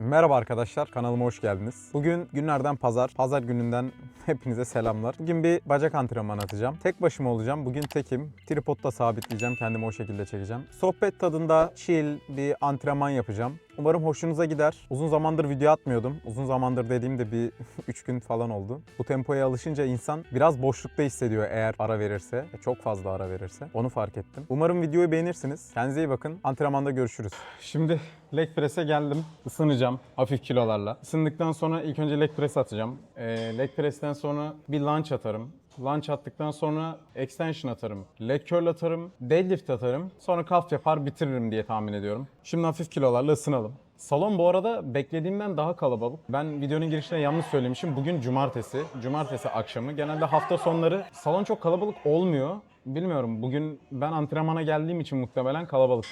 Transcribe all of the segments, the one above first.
Merhaba arkadaşlar, kanalıma hoş geldiniz. Bugün günlerden pazar, pazar gününden hepinize selamlar. Bugün bir bacak antrenmanı atacağım. Tek başıma olacağım, bugün tekim. Tripodda sabitleyeceğim, kendimi o şekilde çekeceğim. Sohbet tadında chill bir antrenman yapacağım. Umarım hoşunuza gider. Uzun zamandır video atmıyordum. Uzun zamandır dediğimde bir 3 gün falan oldu. Bu tempoya alışınca insan biraz boşlukta hissediyor eğer ara verirse. Çok fazla ara verirse. Onu fark ettim. Umarım videoyu beğenirsiniz. Kendinize iyi bakın. Antrenmanda görüşürüz. Şimdi leg press'e geldim. Isınacağım hafif kilolarla. Isındıktan sonra ilk önce leg press atacağım. Ee, leg press'ten sonra bir lunge atarım. Lunge attıktan sonra extension atarım. Leg curl atarım. Deadlift atarım. Sonra calf yapar bitiririm diye tahmin ediyorum. Şimdi hafif kilolarla ısınalım. Salon bu arada beklediğimden daha kalabalık. Ben videonun girişinde yanlış söylemişim. Bugün cumartesi. Cumartesi akşamı. Genelde hafta sonları salon çok kalabalık olmuyor. Bilmiyorum. Bugün ben antrenmana geldiğim için muhtemelen kalabalık.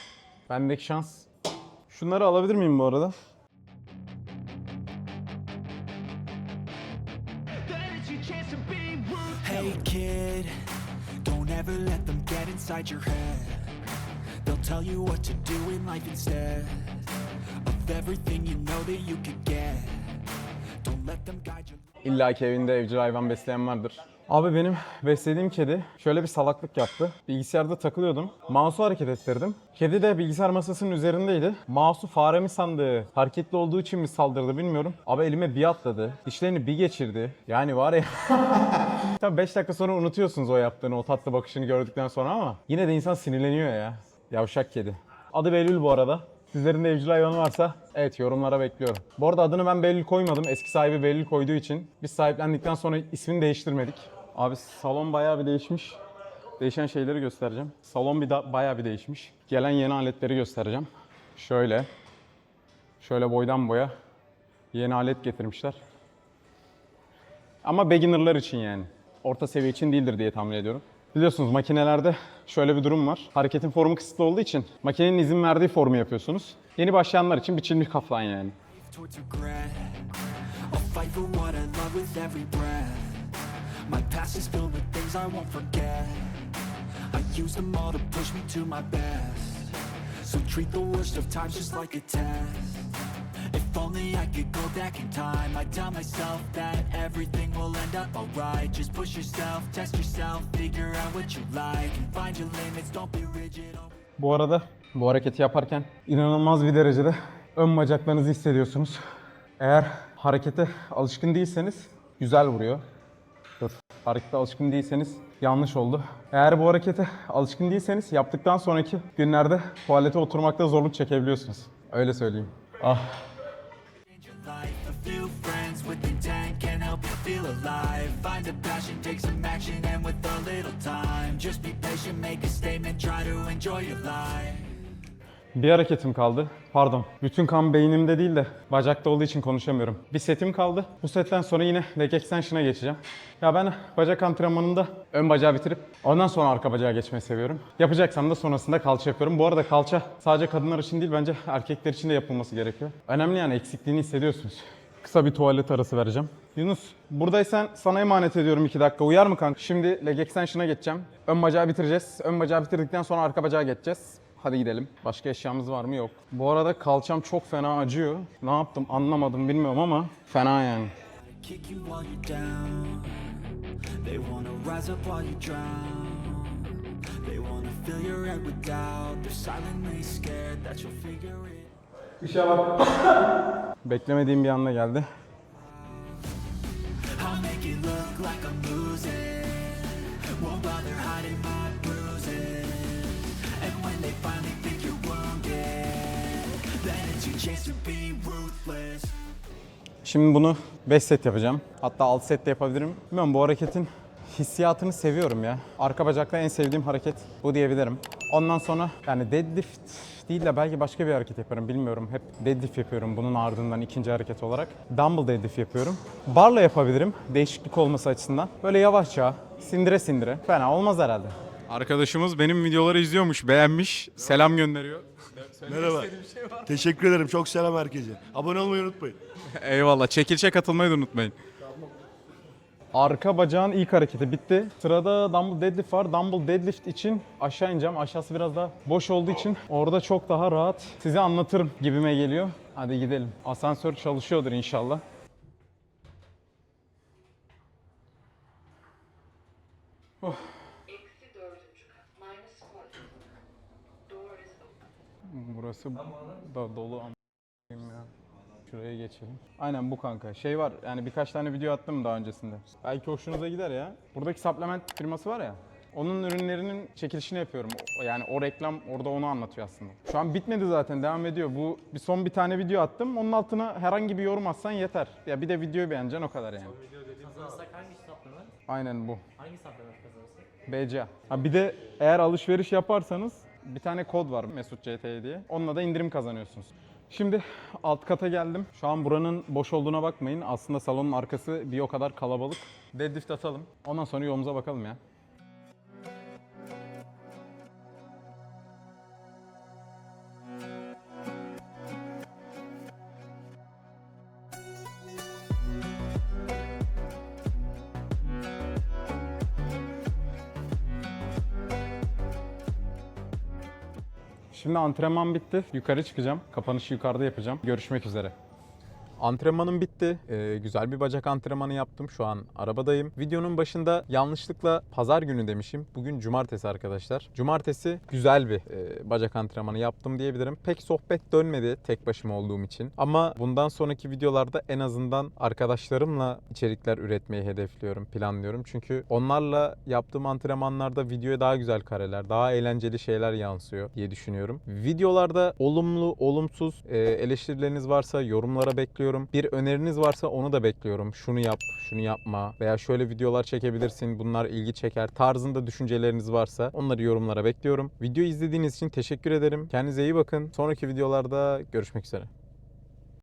Bendeki şans. Şunları alabilir miyim bu arada? Kid, don't ever let them get inside your head. They'll tell you what to do in life instead of everything you know that you could get. Don't let them guide you. İlla ki evinde evcil hayvan besleyen vardır. Abi benim beslediğim kedi şöyle bir salaklık yaptı. Bilgisayarda takılıyordum. Mouse'u hareket ettirdim. Kedi de bilgisayar masasının üzerindeydi. Mouse'u fare mi sandı, hareketli olduğu için mi saldırdı bilmiyorum. Abi elime bir atladı. Dişlerini bir geçirdi. Yani var ya... Tabii 5 dakika sonra unutuyorsunuz o yaptığını, o tatlı bakışını gördükten sonra ama yine de insan sinirleniyor ya. Yavşak kedi. Adı Behlül bu arada. Sizlerin de evcil hayvanı varsa evet yorumlara bekliyorum. Bu arada adını ben Behlül koymadım. Eski sahibi Behlül koyduğu için. Biz sahiplendikten sonra ismini değiştirmedik. Abi salon bayağı bir değişmiş. Değişen şeyleri göstereceğim. Salon bir da bayağı bir değişmiş. Gelen yeni aletleri göstereceğim. Şöyle. Şöyle boydan boya yeni alet getirmişler. Ama beginnerlar için yani. Orta seviye için değildir diye tahmin ediyorum. Biliyorsunuz makinelerde şöyle bir durum var. Hareketin formu kısıtlı olduğu için makinenin izin verdiği formu yapıyorsunuz. Yeni başlayanlar için biçilmiş kaftan yani. My past is filled with things I won't forget. I use them all to push me to my best. So treat the worst of times just like a test. If only I could go back in time, I'd tell myself that everything will end up alright. Just push yourself, test yourself, figure out what you like, and find your limits. Don't be rigid. Bu arada bu hareketi yaparken inanılmaz bir derecede ön bacaklarınızı hissediyorsunuz. Eğer harekete alışkın değilseniz güzel vuruyor. Dur. Harekete alışkın değilseniz yanlış oldu. Eğer bu harekete alışkın değilseniz yaptıktan sonraki günlerde tuvalete oturmakta zorluk çekebiliyorsunuz. Öyle söyleyeyim. Ah. just be patient, make a statement, try to enjoy your life. Bir hareketim kaldı. Pardon. Bütün kan beynimde değil de bacakta olduğu için konuşamıyorum. Bir setim kaldı. Bu setten sonra yine leg extension'a geçeceğim. Ya ben bacak antrenmanında ön bacağı bitirip ondan sonra arka bacağı geçmeyi seviyorum. Yapacaksam da sonrasında kalça yapıyorum. Bu arada kalça sadece kadınlar için değil bence erkekler için de yapılması gerekiyor. Önemli yani eksikliğini hissediyorsunuz. Kısa bir tuvalet arası vereceğim. Yunus buradaysan sana emanet ediyorum 2 dakika. Uyar mı kanka? Şimdi leg extension'a geçeceğim. Ön bacağı bitireceğiz. Ön bacağı bitirdikten sonra arka bacağı geçeceğiz. Hadi gidelim. Başka eşyamız var mı? Yok. Bu arada kalçam çok fena acıyor. Ne yaptım anlamadım bilmiyorum ama fena yani. Kick you while you're down. They Şimdi bunu 5 set yapacağım. Hatta 6 set de yapabilirim. Bilmiyorum bu hareketin hissiyatını seviyorum ya. Arka bacakta en sevdiğim hareket bu diyebilirim. Ondan sonra yani deadlift değil de belki başka bir hareket yaparım bilmiyorum. Hep deadlift yapıyorum bunun ardından ikinci hareket olarak. Dumbbell deadlift yapıyorum. Barla yapabilirim değişiklik olması açısından. Böyle yavaşça sindire sindire. Fena olmaz herhalde. Arkadaşımız benim videoları izliyormuş, beğenmiş, selam gönderiyor. Merhaba. Teşekkür ederim. Çok selam herkese. Abone olmayı unutmayın. Eyvallah. Çekilişe katılmayı da unutmayın. Arka bacağın ilk hareketi bitti. Sırada dumbbell deadlift var. Dumbbell deadlift için aşağı ineceğim. Aşağısı biraz daha boş olduğu için orada çok daha rahat size anlatırım gibime geliyor. Hadi gidelim. Asansör çalışıyordur inşallah. Eksi Burası da dolu am- ya. Şuraya geçelim. Aynen bu kanka. Şey var yani birkaç tane video attım daha öncesinde. Belki hoşunuza gider ya. Buradaki supplement firması var ya. Onun ürünlerinin çekilişini yapıyorum. Yani o reklam orada onu anlatıyor aslında. Şu an bitmedi zaten devam ediyor. Bu bir son bir tane video attım. Onun altına herhangi bir yorum atsan yeter. Ya bir de videoyu beğeneceksin o kadar yani. Kazanırsak hangi supplement? Aynen bu. Hangi supplement kazanırsak? BC. Ha bir de eğer alışveriş yaparsanız bir tane kod var Mesut CT diye. Onunla da indirim kazanıyorsunuz. Şimdi alt kata geldim. Şu an buranın boş olduğuna bakmayın. Aslında salonun arkası bir o kadar kalabalık. Deadlift atalım. Ondan sonra yolumuza bakalım ya. Şimdi antrenman bitti. Yukarı çıkacağım. Kapanışı yukarıda yapacağım. Görüşmek üzere. Antrenmanım bitti. Ee, güzel bir bacak antrenmanı yaptım. Şu an arabadayım. Videonun başında yanlışlıkla pazar günü demişim. Bugün cumartesi arkadaşlar. Cumartesi güzel bir e, bacak antrenmanı yaptım diyebilirim. Pek sohbet dönmedi tek başıma olduğum için. Ama bundan sonraki videolarda en azından arkadaşlarımla içerikler üretmeyi hedefliyorum, planlıyorum. Çünkü onlarla yaptığım antrenmanlarda videoya daha güzel kareler, daha eğlenceli şeyler yansıyor diye düşünüyorum. Videolarda olumlu, olumsuz e, eleştirileriniz varsa yorumlara bekliyorum. Bir öneriniz varsa onu da bekliyorum. Şunu yap, şunu yapma veya şöyle videolar çekebilirsin, bunlar ilgi çeker tarzında düşünceleriniz varsa onları yorumlara bekliyorum. Video izlediğiniz için teşekkür ederim. Kendinize iyi bakın. Sonraki videolarda görüşmek üzere.